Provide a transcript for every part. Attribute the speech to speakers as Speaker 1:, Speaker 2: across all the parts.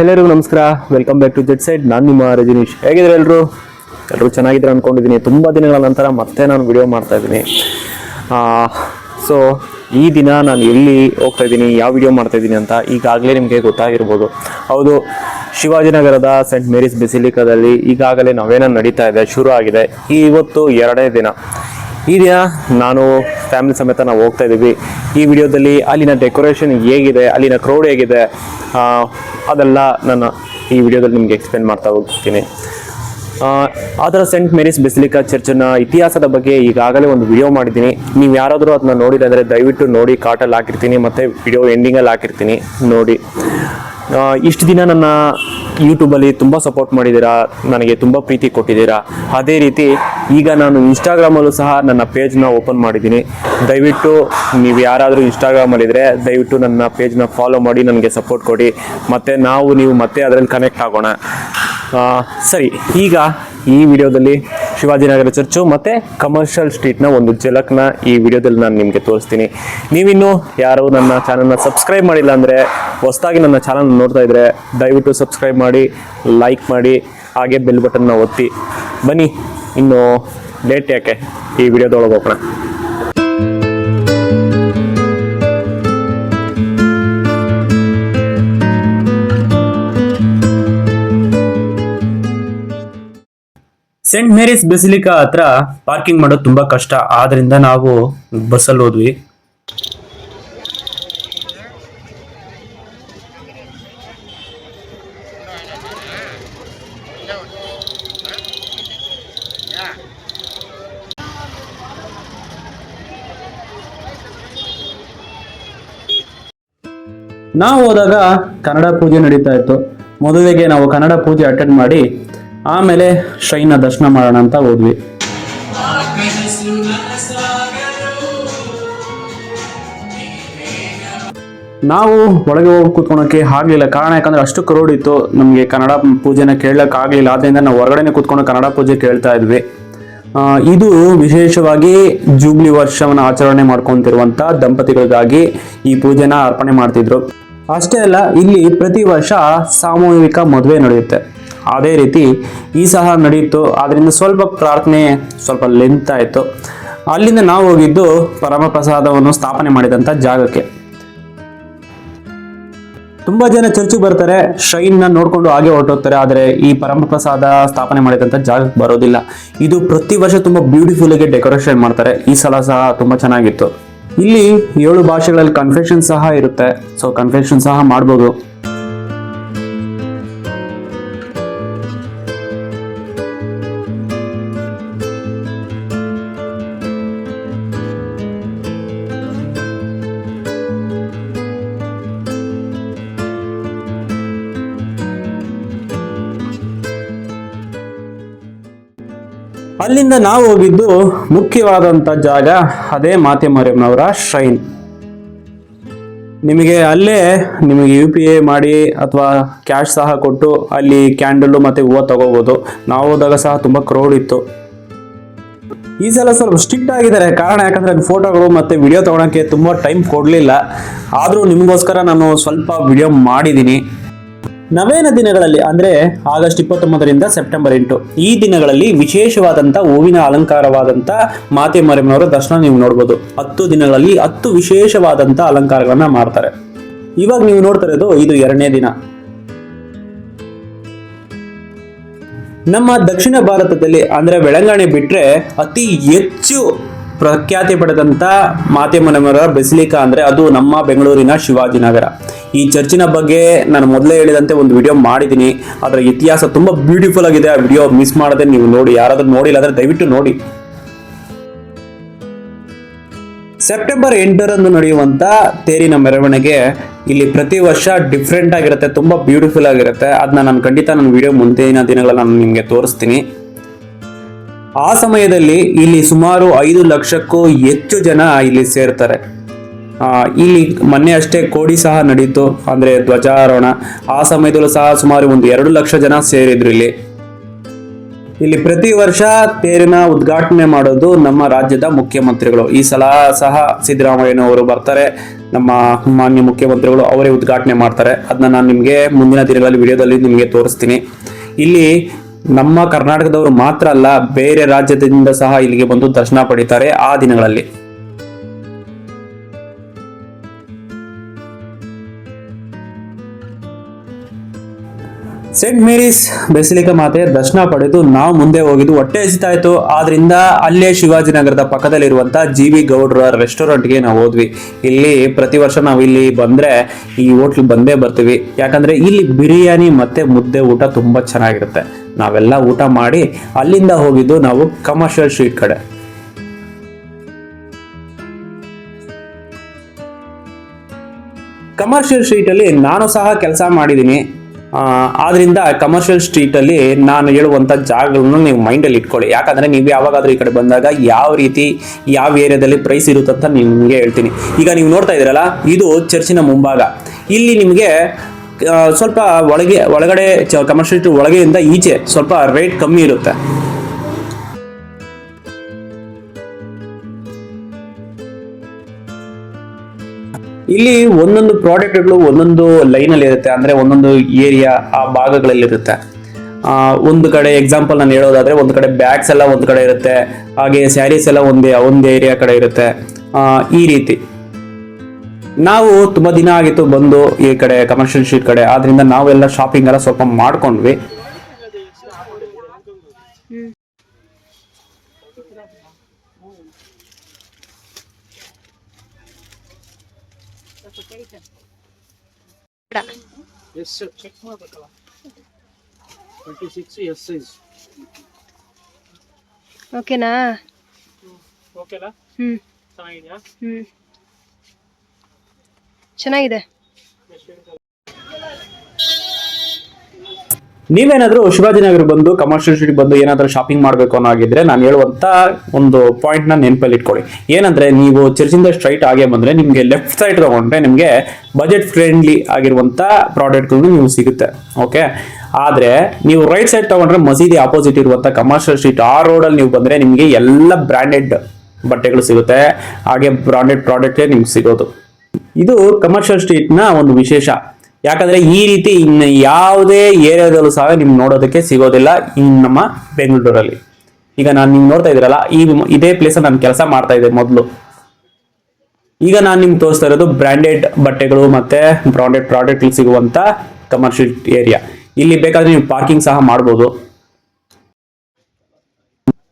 Speaker 1: ಎಲ್ಲರಿಗೂ ನಮಸ್ಕಾರ. Welcome back to jet side ನಾನು ನಿಮ್ಮ ರಜನೀಶ್. ಹೇಗಿದ್ರೆ ಎಲ್ಲರೂ ಎಲ್ಲರೂ ಚೆನ್ನಾಗಿದ್ರೆ ಅಂದ್ಕೊಂಡಿದ್ದೀನಿ ತುಂಬ ದಿನಗಳ ನಂತರ ಮತ್ತೆ ನಾನು ವಿಡಿಯೋ ಮಾಡ್ತಾ ಇದ್ದೀನಿ. ಸೊ ಈ ದಿನ ನಾನು ಎಲ್ಲಿ ಹೋಗ್ತಾ ಇದ್ದೀನಿ, ಯಾವ ವಿಡಿಯೋ ಮಾಡ್ತಾ ಇದ್ದೀನಿ ಅಂತ ಈಗಾಗಲೇ ನಿಮಗೆ ಗೊತ್ತಾಗಿರ್ಬೋದು. ಹೌದು ಶಿವಾಜಿನಗರದ ಸೆಂಟ್ ಮೇರಿಸ್ ಬೆಸಿಲಿಕಾದಲ್ಲಿ ಈಗಾಗಲೇ ನವೇನ ನಡೀತಾ ಇದೆ, ಶುರು ಆಗಿದೆ. ಇವತ್ತು ಎರಡನೇ ದಿನ. ಈ ದಿನ ನಾನು ಫ್ಯಾಮಿಲಿ ಸಮೇತ ನಾವು ಹೋಗ್ತಾ ಇದ್ದೀವಿ. ಈ ವಿಡಿಯೋದಲ್ಲಿ ಅಲ್ಲಿನ ಡೆಕೋರೇಷನ್ ಹೇಗಿದೆ, ಅಲ್ಲಿನ ಕ್ರೌಡ್ ಹೇಗಿದೆ ಅದೆಲ್ಲ ನಾನು ಈ ವಿಡಿಯೋದಲ್ಲಿ ನಿಮಗೆ ಎಕ್ಸ್ಪ್ಲೇನ್ ಮಾಡ್ತಾ ಹೋಗ್ತೀನಿ. ಆದರೆ ಸೆಂಟ್ ಮೇರಿಸ್ ಬೆಸಿಲಿಕಾ ಚರ್ಚಿನ ಇತಿಹಾಸದ ಬಗ್ಗೆ ಈಗಾಗಲೇ ಒಂದು ವಿಡಿಯೋ ಮಾಡಿದ್ದೀನಿ. ನೀವು ಯಾರಾದರೂ ಅದನ್ನ ನೋಡಿಲ್ಲ ದಯವಿಟ್ಟು ನೋಡಿ, ಕಾಟಲ್ಲಿ ಹಾಕಿರ್ತೀನಿ, ಮತ್ತು ವಿಡಿಯೋ ಎಂಡಿಂಗಲ್ಲಿ ಹಾಕಿರ್ತೀನಿ, ನೋಡಿ. ಇಷ್ಟು ದಿನ ನನ್ನ ಯೂಟ್ಯೂಬಲ್ಲಿ ತುಂಬ ಸಪೋರ್ಟ್ ಮಾಡಿದ್ದೀರಾ? ನನಗೆ ತುಂಬ ಪ್ರೀತಿ ಕೊಟ್ಟಿದ್ದೀರಾ? ಅದೇ ರೀತಿ ಈಗ ನಾನು ಇನ್ಸ್ಟಾಗ್ರಾಮಲ್ಲೂ ಸಹ ನನ್ನ ಪೇಜ್ನ ಓಪನ್ ಮಾಡಿದ್ದೀನಿ. ದಯವಿಟ್ಟು ನೀವು ಯಾರಾದರೂ ಇನ್ಸ್ಟಾಗ್ರಾಮಲ್ಲಿದ್ದರೆ ದಯವಿಟ್ಟು ನನ್ನ ಪೇಜ್ನ ಫಾಲೋ ಮಾಡಿ, ನನಗೆ ಸಪೋರ್ಟ್ ಕೊಡಿ. ಮತ್ತು ನಾವು, ನೀವು ಮತ್ತೆ ಅದರಲ್ಲಿ ಕನೆಕ್ಟ್ ಆಗೋಣ. ಸರಿ, ಈಗ ಈ ವಿಡಿಯೋದಲ್ಲಿ ಶಿವಾಜಿನಗರ ಚರ್ಚು ಮತ್ತು ಕಮರ್ಷಿಯಲ್ ಸ್ಟ್ರೀಟ್ನ ಒಂದು ಝಲಕ್ನ ಈ ವಿಡಿಯೋದಲ್ಲಿ ನಾನು ನಿಮಗೆ ತೋರಿಸ್ತೀನಿ. ನೀವಿನ್ನೂ ಯಾರು ನನ್ನ ಚಾನಲ್ನ ಸಬ್ಸ್ಕ್ರೈಬ್ ಮಾಡಿಲ್ಲ ಅಂದರೆ ಹೊಸದಾಗಿ ನನ್ನ ಚಾನಲ್ ನೋಡ್ತಾ ಇದ್ದರೆ ದಯವಿಟ್ಟು ಸಬ್ಸ್ಕ್ರೈಬ್ ಮಾಡಿ ಲೈಕ್ ಮಾಡಿ, ಹಾಗೆ ಬೆಲ್ ಬಟನ್ನ ಒತ್ತಿ. ಬನ್ನಿ, ಇನ್ನು ಡೇಟ್ ಯಾಕೆ? ಈ ವಿಡಿಯೋದೊಳಗೆ ಹೋಗೋಣ. ಸೆಂಟ್ ಮೇರಿಸ್ ಬೆಸಿಲಿಕಾ ಹತ್ರ ಪಾರ್ಕಿಂಗ್ ಮಾಡೋದು ತುಂಬಾ ಕಷ್ಟ. ಆದ್ರಿಂದ ನಾವು ಬಸ್ಸಲ್ಲಿ ಹೋದ್ವಿ. ನಾವು ಹೋದಾಗ ಕನ್ನಡ ಪೂಜೆ ನಡೀತಾ ಇತ್ತು. ಮದುವೆಗೆ ನಾವು ಕನ್ನಡ ಪೂಜೆ ಅಟೆಂಡ್ ಮಾಡಿ ಆಮೇಲೆ ಶ್ರೈನ ದರ್ಶನ ಮಾಡೋಣ ಅಂತ ಹೋದ್ವಿ. ನಾವು ಒಳಗೆ ಹೋಗಿ ಕೂತ್ಕೊಳಕ್ಕೆ ಆಗಲಿಲ್ಲ. ಕಾರಣ ಯಾಕಂದ್ರೆ ಅಷ್ಟು ಕ್ರೌಡ್ ಇತ್ತು. ನಮಗೆ ಕನ್ನಡ ಪೂಜೆನ ಕೇಳಕ್ ಆಗಲಿಲ್ಲ. ಆದ್ರಿಂದ ನಾವು ಹೊರಗಡೆನೆ ಕೂತ್ಕೊಂಡು ಕನ್ನಡ ಪೂಜೆ ಕೇಳ್ತಾ ಇದ್ವಿ. ಇದು ವಿಶೇಷವಾಗಿ ಜೂಬ್ಲಿ ವರ್ಷವನ್ನು ಆಚರಣೆ ಮಾಡ್ಕೊಂತಿರುವಂತ ದಂಪತಿಗಳಿಗಾಗಿ ಈ ಪೂಜೆನ ಅರ್ಪಣೆ ಮಾಡ್ತಿದ್ರು. ಅಷ್ಟೇ ಅಲ್ಲ, ಇಲ್ಲಿ ಪ್ರತಿ ವರ್ಷ ಸಾಮೂಹಿಕ ಮದುವೆ ನಡೆಯುತ್ತೆ. ಅದೇ ರೀತಿ ಈ ಸಹ ನಡೆಯಿತು. ಆದ್ರಿಂದ ಸ್ವಲ್ಪ ಪ್ರಾರ್ಥನೆ ಸ್ವಲ್ಪ ಲೆಂತ್ ಆಯಿತು. ಅಲ್ಲಿಂದ ನಾವು ಹೋಗಿದ್ದು ಪರಮಪ್ರಸಾದವನ್ನು ಸ್ಥಾಪನೆ ಮಾಡಿದಂಥ ಜಾಗಕ್ಕೆ. ತುಂಬಾ ಜನ ಚರ್ಚಿಗೆ ಬರ್ತಾರೆ. ಶೈನ್ನ ನೋಡ್ಕೊಂಡು ಹಾಗೆ ಹೊರಟೋಗ್ತಾರೆ. ಆದರೆ ಈ ಪರಮಪ್ರಸಾದ ಸ್ಥಾಪನೆ ಮಾಡಿದಂಥ ಜಾಗಕ್ಕೆ ಬರೋದಿಲ್ಲ. ಇದು ಪ್ರತಿ ವರ್ಷ ತುಂಬಾ ಬ್ಯೂಟಿಫುಲ್ಲಾಗಿ ಡೆಕೋರೇಷನ್ ಮಾಡ್ತಾರೆ. ಈ ಸಲ ಸಹ ತುಂಬಾ ಚೆನ್ನಾಗಿತ್ತು. ಇಲ್ಲಿ ಏಳು ಭಾಷೆಗಳಲ್ಲಿ ಕನ್ಫೆಷನ್ ಸಹ ಇರುತ್ತೆ. ಸೊ ಕನ್ಫೆಷನ್ ಸಹ ಮಾಡ್ಬೋದು. ಅಲ್ಲಿಂದ ನಾವು ಹೋಗಿದ್ದು ಮುಖ್ಯವಾದಂಥ ಜಾಗ ಅದೇ ಮಾತೆ ಮಾರಿಯಮ್ಮನವರ ಶ್ರೈನ್ ನಿಮಗೆ ಅಲ್ಲೇ ನಿಮಗೆ ಯು ಪಿ ಐ ಮಾಡಿ ಅಥವಾ ಕ್ಯಾಶ್ ಸಹ ಕೊಟ್ಟು ಅಲ್ಲಿ ಕ್ಯಾಂಡಲ್ಲು ಮತ್ತು ಹೂವು ತಗೋಬೋದು. ನಾವು ಹೋದಾಗ ಸಹ ತುಂಬ ಕ್ರೌಡ್ ಇತ್ತು. ಈ ಸಲ ಸ್ವಲ್ಪ ಸ್ಟ್ರಿಕ್ಟ್ ಆಗಿದ್ದಾರೆ. ಕಾರಣ ಯಾಕಂದ್ರೆ ಫೋಟೋಗಳು ಮತ್ತೆ ವಿಡಿಯೋ ತಗೊಳಕ್ಕೆ ತುಂಬ ಟೈಮ್ ಕೊಡಲಿಲ್ಲ. ಆದರೂ ನಿಮಗೋಸ್ಕರ ನಾನು ಸ್ವಲ್ಪ ವಿಡಿಯೋ ಮಾಡಿದ್ದೀನಿ. ನವೇನ ದಿನಗಳಲ್ಲಿ, ಅಂದ್ರೆ ಆಗಸ್ಟ್ ಇಪ್ಪತ್ತೊಂಬತ್ತರಿಂದ ಸೆಪ್ಟೆಂಬರ್ ಎಂಟು, ಈ ದಿನಗಳಲ್ಲಿ ವಿಶೇಷವಾದಂತ ಹೂವಿನ ಅಲಂಕಾರವಾದಂತ ಮಾತೆ ಮರಿಯಮ್ಮನವರ ದರ್ಶನ ನೀವು ನೋಡ್ಬೋದು. ಹತ್ತು ದಿನಗಳಲ್ಲಿ ಹತ್ತು ವಿಶೇಷವಾದಂತ ಅಲಂಕಾರಗಳನ್ನ ಮಾಡ್ತಾರೆ. ಇವಾಗ ನೀವು ನೋಡ್ತಾ ಇರೋದು ಇದು ಎರಡನೇ ದಿನ. ನಮ್ಮ ದಕ್ಷಿಣ ಭಾರತದಲ್ಲಿ, ಅಂದ್ರೆ ಬೆಳಂಗಾಣೆ ಬಿಟ್ರೆ ಅತಿ ಹೆಚ್ಚು ಪ್ರಖ್ಯಾತಿ ಪಡೆದಂತ ಮನೆಮರ ಬೆಸಿಲಿಕಾ ಅಂದ್ರೆ ಅದು ನಮ್ಮ ಬೆಂಗಳೂರಿನ ಶಿವಾಜಿನಗರ. ಈ ಚರ್ಚಿನ ಬಗ್ಗೆ ನಾನು ಮೊದಲೇ ಹೇಳಿದಂತೆ ಒಂದು ವಿಡಿಯೋ ಮಾಡಿದ್ದೀನಿ. ಅದರ ಇತಿಹಾಸ ತುಂಬಾ ಬ್ಯೂಟಿಫುಲ್ ಆಗಿದೆ. ಆ ವಿಡಿಯೋ ಮಿಸ್ ಮಾಡದೆ ನೀವು ನೋಡಿ, ಯಾರಾದರೂ ನೋಡಿಲ್ಲ ಅಂದ್ರೆ ದಯವಿಟ್ಟು ನೋಡಿ. ಸೆಪ್ಟೆಂಬರ್ ಎಂಟರಂದು ನಡೆಯುವಂತ ತೇರಿನ ಮೆರವಣಿಗೆ ಇಲ್ಲಿ ಪ್ರತಿ ವರ್ಷ ಡಿಫ್ರೆಂಟ್ ಆಗಿರುತ್ತೆ, ತುಂಬಾ ಬ್ಯೂಟಿಫುಲ್ ಆಗಿರುತ್ತೆ. ಅದನ್ನ ನಾನು ಖಂಡಿತ ನನ್ನ ವಿಡಿಯೋ ಮುಂದಿನ ದಿನಗಳಲ್ಲಿ ನಾನು ನಿಮಗೆ ತೋರಿಸ್ತೀನಿ. ಆ ಸಮಯದಲ್ಲಿ ಇಲ್ಲಿ ಸುಮಾರು ಐದು ಲಕ್ಷಕ್ಕೂ ಹೆಚ್ಚು ಜನ ಇಲ್ಲಿ ಸೇರ್ತಾರೆ. ಇಲ್ಲಿ ಮೊನ್ನೆ ಅಷ್ಟೇ ಕೋಡಿ ಸಹ ನಡೀತು ಅಂದ್ರೆ ಧ್ವಜಾರೋಹಣ. ಆ ಸಮಯದಲ್ಲೂ ಸಹ ಸುಮಾರು ಒಂದು ಎರಡು ಲಕ್ಷ ಜನ ಸೇರಿದ್ರು ಇಲ್ಲಿ. ಇಲ್ಲಿ ಪ್ರತಿ ವರ್ಷ ತೇರಿನ ಉದ್ಘಾಟನೆ ಮಾಡೋದು ನಮ್ಮ ರಾಜ್ಯದ ಮುಖ್ಯಮಂತ್ರಿಗಳು. ಈ ಸಲ ಸಹ ಸಿದ್ದರಾಮಯ್ಯನವರು ಬರ್ತಾರೆ, ನಮ್ಮ ಮಾನ್ಯ ಮುಖ್ಯಮಂತ್ರಿಗಳು ಅವರೇ ಉದ್ಘಾಟನೆ ಮಾಡ್ತಾರೆ. ಅದನ್ನ ನಾನು ನಿಮಗೆ ಮುಂದಿನ ದಿನಗಳಲ್ಲಿ ವಿಡಿಯೋದಲ್ಲಿ ನಿಮಗೆ ತೋರಿಸ್ತೀನಿ. ಇಲ್ಲಿ ನಮ್ಮ ಕರ್ನಾಟಕದವರು ಮಾತ್ರ ಅಲ್ಲ, ಬೇರೆ ರಾಜ್ಯದಿಂದ ಸಹ ಇಲ್ಲಿಗೆ ಬಂದು ದರ್ಶನ ಪಡಿತಾರೆ ಆ ದಿನಗಳಲ್ಲಿ. ಸೇಂಟ್ ಮೇರೀಸ್ ಬೆಸಿಲಿಕಾ ಮಾತೆ ದರ್ಶನ ಪಡೆದು ನಾವು ಮುಂದೆ ಹೋಗಿದ್ದು ಹೊಟ್ಟೆ ಹಸಿತಾ ಇತ್ತು ಆದ್ರಿಂದ ಅಲ್ಲೇ ಶಿವಾಜಿನಗರದ ಪಕ್ಕದಲ್ಲಿರುವಂತಹ ಜಿ ವಿ ಗೌಡ್ರ ರೆಸ್ಟೋರೆಂಟ್ಗೆ ನಾವು ಹೋದ್ವಿ. ಇಲ್ಲಿ ಪ್ರತಿ ವರ್ಷ ನಾವು ಇಲ್ಲಿ ಬಂದ್ರೆ ಈ ಹೋಟ್ಲ್ ಬಂದೇ ಬರ್ತೀವಿ. ಯಾಕಂದ್ರೆ ಇಲ್ಲಿ ಬಿರಿಯಾನಿ ಮತ್ತೆ ಮುದ್ದೆ ಊಟ ತುಂಬಾ ಚೆನ್ನಾಗಿರುತ್ತೆ. ನಾವೆಲ್ಲ ಊಟ ಮಾಡಿ ಅಲ್ಲಿಂದ ಹೋಗಿದ್ದು ನಾವು ಕಮರ್ಷಿಯಲ್ ಸ್ಟ್ರೀಟ್ ಕಡೆ. ಕಮರ್ಷಿಯಲ್ ಸ್ಟ್ರೀಟಲ್ಲಿ ನಾನು ಸಹ ಕೆಲಸ ಮಾಡಿದ್ದೀನಿ. ಆದ್ರಿಂದ ಕಮರ್ಷಿಯಲ್ ಸ್ಟ್ರೀಟಲ್ಲಿ ನಾನು ಹೇಳುವಂಥ ಜಾಗಗಳನ್ನು ನೀವು ಮೈಂಡಲ್ಲಿ ಇಟ್ಕೊಳ್ಳಿ. ಯಾಕಂದರೆ ನೀವು ಯಾವಾಗಾದ್ರೂ ಈ ಕಡೆ ಬಂದಾಗ ಯಾವ ರೀತಿ, ಯಾವ ಏರಿಯಾದಲ್ಲಿ ಪ್ರೈಸ್ ಇರುತ್ತೆ ಅಂತ ನಿಮಗೆ ಹೇಳ್ತೀನಿ. ಈಗ ನೀವು ನೋಡ್ತಾ ಇದ್ದೀರಲ್ಲ, ಇದು ಚರ್ಚಿನ ಮುಂಭಾಗ. ಇಲ್ಲಿ ನಿಮಗೆ ಸ್ವಲ್ಪ ಒಳಗೆ ಒಳಗಡೆ ಕಮರ್ಷಿಯಲ್ ಒಳಗೆಯಿಂದ ಈಚೆ ಸ್ವಲ್ಪ ರೇಟ್ ಕಮ್ಮಿ ಇರುತ್ತೆ. ಇಲ್ಲಿ ಒಂದೊಂದು ಪ್ರಾಡಕ್ಟ್ಗಳು ಒಂದೊಂದು ಲೈನಲ್ಲಿ ಇರುತ್ತೆ. ಅಂದ್ರೆ ಒಂದೊಂದು ಏರಿಯಾ ಆ ಭಾಗಗಳಲ್ಲಿ ಇರುತ್ತೆ. ಆ, ಒಂದು ಕಡೆ ಎಕ್ಸಾಂಪಲ್ ನಾನು ಹೇಳೋದಾದ್ರೆ ಒಂದು ಕಡೆ ಬ್ಯಾಗ್ಸ್ ಎಲ್ಲ ಒಂದು ಕಡೆ ಇರುತ್ತೆ. ಹಾಗೆ ಸ್ಯಾರೀಸ್ ಎಲ್ಲ ಒಂದೇ ಒಂದು ಏರಿಯಾ ಕಡೆ ಇರುತ್ತೆ. ಈ ರೀತಿ. ನಾವು ತುಂಬ ದಿನ ಆಗಿತ್ತು ಬಂದು ಈ ಕಡೆ ಕಮರ್ಷಿಯಲ್ ಶೀಟ್ ಕಡೆ. ಆದ್ರಿಂದ ನಾವೆಲ್ಲ ಶಾಪಿಂಗ್ ಎಲ್ಲ ಸ್ವಲ್ಪ ಮಾಡ್ಕೊಂಡ್ವಿ.
Speaker 2: ಓಕೆನಾ
Speaker 3: ಓಕೆನಾ
Speaker 2: ಹ್ಮ್
Speaker 3: ಚೆನ್ನಾಗಿದೆಯಾ
Speaker 2: ಹ್ಮ್ ಚೆನ್ನಾಗಿದೆ.
Speaker 1: ನೀವೇನಾದ್ರೂ ಶಿವಾಜಿನಗರ ಬಂದು ಕಮರ್ಷಿಯಲ್ ಸ್ಟ್ರೀಟ್ ಬಂದು ಏನಾದ್ರೂ ಶಾಪಿಂಗ್ ಮಾಡಬೇಕು ಅನ್ನೋಗಿದ್ರೆ ನಾನು ಹೇಳುವಂತ ಒಂದು ಪಾಯಿಂಟ್ನ ನೆನಪಲ್ಲಿ ಇಟ್ಕೊಳ್ಳಿ. ಏನಂದ್ರೆ ನೀವು ಚರ್ಚಿಂದ ಸ್ಟ್ರೈಟ್ ಆಗೇ ಬಂದ್ರೆ ನಿಮಗೆ ಲೆಫ್ಟ್ ಸೈಡ್ ತಗೊಂಡ್ರೆ ನಿಮಗೆ ಬಜೆಟ್ ಫ್ರೆಂಡ್ಲಿ ಆಗಿರುವಂತ ಪ್ರಾಡಕ್ಟ್ಗಳು ನೀವು ಸಿಗುತ್ತೆ. ಓಕೆ ಆದ್ರೆ ನೀವು ರೈಟ್ ಸೈಡ್ ತಗೊಂಡ್ರೆ ಮಸೀದಿ ಆಪೋಸಿಟ್ ಇರುವಂತ ಕಮರ್ಷಿಯಲ್ ಸ್ಟ್ರೀಟ್ ಆ ರೋಡಲ್ಲಿ ನೀವು ಬಂದ್ರೆ ನಿಮಗೆ ಎಲ್ಲ ಬ್ರಾಂಡೆಡ್ ಬಟ್ಟೆಗಳು ಸಿಗುತ್ತೆ. ಹಾಗೆ ಬ್ರಾಂಡೆಡ್ ಪ್ರಾಡಕ್ಟೇ ನಿಮ್ಗೆ ಸಿಗೋದು. ಇದು ಕಮರ್ಷಿಯಲ್ ಸ್ಟ್ರೀಟ್ನ ಒಂದು ವಿಶೇಷ. ಯಾಕಂದ್ರೆ ಈ ರೀತಿ ಇನ್ನು ಯಾವುದೇ ಏರಿಯಾದಲ್ಲೂ ಸಹ ನಿಮ್ಗೆ ನೋಡೋದಕ್ಕೆ ಸಿಗೋದಿಲ್ಲ ಈ ನಮ್ಮ ಬೆಂಗಳೂರಲ್ಲಿ. ಈಗ ನಾನು ನಿಮ್ಗೆ ನೋಡ್ತಾ ಇದ್ದೀರಲ್ಲ, ಈ ಇದೇ ಪ್ಲೇಸ್ ನಾನು ಕೆಲಸ ಮಾಡ್ತಾ ಇದ್ದೆ ಮೊದಲು. ಈಗ ನಾನು ನಿಮ್ಗೆ ತೋರಿಸ್ತಾ ಇರೋದು ಬ್ರಾಂಡೆಡ್ ಬಟ್ಟೆಗಳು ಮತ್ತೆ ಬ್ರಾಂಡೆಡ್ ಪ್ರಾಡಕ್ಟ್ ಸಿಗುವಂತ ಕಮರ್ಷಿಯಲ್ ಏರಿಯಾ ಇಲ್ಲಿ ಬೇಕಾದ್ರೆ ನೀವು ಪಾರ್ಕಿಂಗ್ ಸಹ ಮಾಡ್ಬೋದು.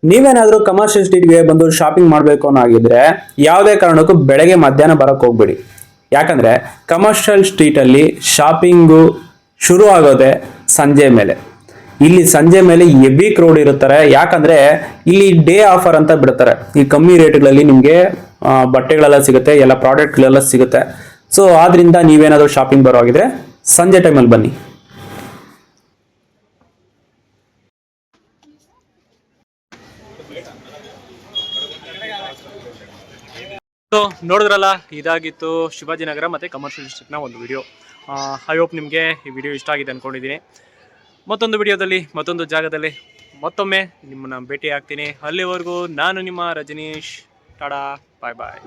Speaker 1: ನೀವೇನಾದ್ರೂ ಕಮರ್ಷಿಯಲ್ ಸ್ಟ್ರೀಟ್ಗೆ ಬಂದು ಶಾಪಿಂಗ್ ಮಾಡಬೇಕು ಅನ್ನೋಗಿದ್ರೆ ಯಾವುದೇ ಕಾರಣಕ್ಕೂ ಬೆಳಗ್ಗೆ ಮಧ್ಯಾಹ್ನ ಬರಕ್ ಹೋಗ್ಬೇಡಿ. ಯಾಕಂದ್ರೆ ಕಮರ್ಷಿಯಲ್ ಸ್ಟ್ರೀಟಲ್ಲಿ ಶಾಪಿಂಗು ಶುರು ಆಗೋದೆ ಸಂಜೆ ಮೇಲೆ. ಇಲ್ಲಿ ಸಂಜೆ ಮೇಲೆ ಎಬಿಕ್ ರೋಡ್ ಇರುತ್ತಾರೆ. ಯಾಕಂದ್ರೆ ಇಲ್ಲಿ ಡೇ ಆಫರ್ ಅಂತ ಬಿಡ್ತಾರೆ. ಈ ಕಮ್ಮಿ ರೇಟ್ಗಳಲ್ಲಿ ನಿಮಗೆ ಬಟ್ಟೆಗಳೆಲ್ಲ ಸಿಗುತ್ತೆ, ಎಲ್ಲ ಪ್ರಾಡಕ್ಟ್ಗಳೆಲ್ಲ ಸಿಗುತ್ತೆ. ಸೊ ಆದ್ರಿಂದ ನೀವೇನಾದರೂ ಶಾಪಿಂಗ್ ಬರೋ ಆಗಿದ್ರೆ ಸಂಜೆ ಟೈಮಲ್ಲಿ ಬನ್ನಿ
Speaker 3: ಸೊ ನೋಡಿದ್ರಲ್ಲ, ಇದಾಗಿತ್ತು ಶಿವಾಜಿನಗರ ಮತ್ತು ಕಮರ್ಷಿಯಲ್ ಡಿಸ್ಟ್ರಿಕ್ಟ್ನ ಒಂದು ವಿಡಿಯೋ ಐ ಹೋಪ್ ನಿಮಗೆ ಈ ವಿಡಿಯೋ ಇಷ್ಟ ಆಗಿದೆ ಅಂದ್ಕೊಂಡಿದ್ದೀನಿ ಮತ್ತೊಂದು ವಿಡಿಯೋದಲ್ಲಿ ಮತ್ತೊಂದು ಜಾಗದಲ್ಲಿ ಮತ್ತೊಮ್ಮೆ ನಿಮ್ಮನ್ನ ಭೇಟಿ ಆಗ್ತೀನಿ ಅಲ್ಲಿವರೆಗೂ ನಾನು ನಿಮ್ಮ ರಜನೀಶ್. ಟಾಡಾ ಬಾಯ್ ಬಾಯ್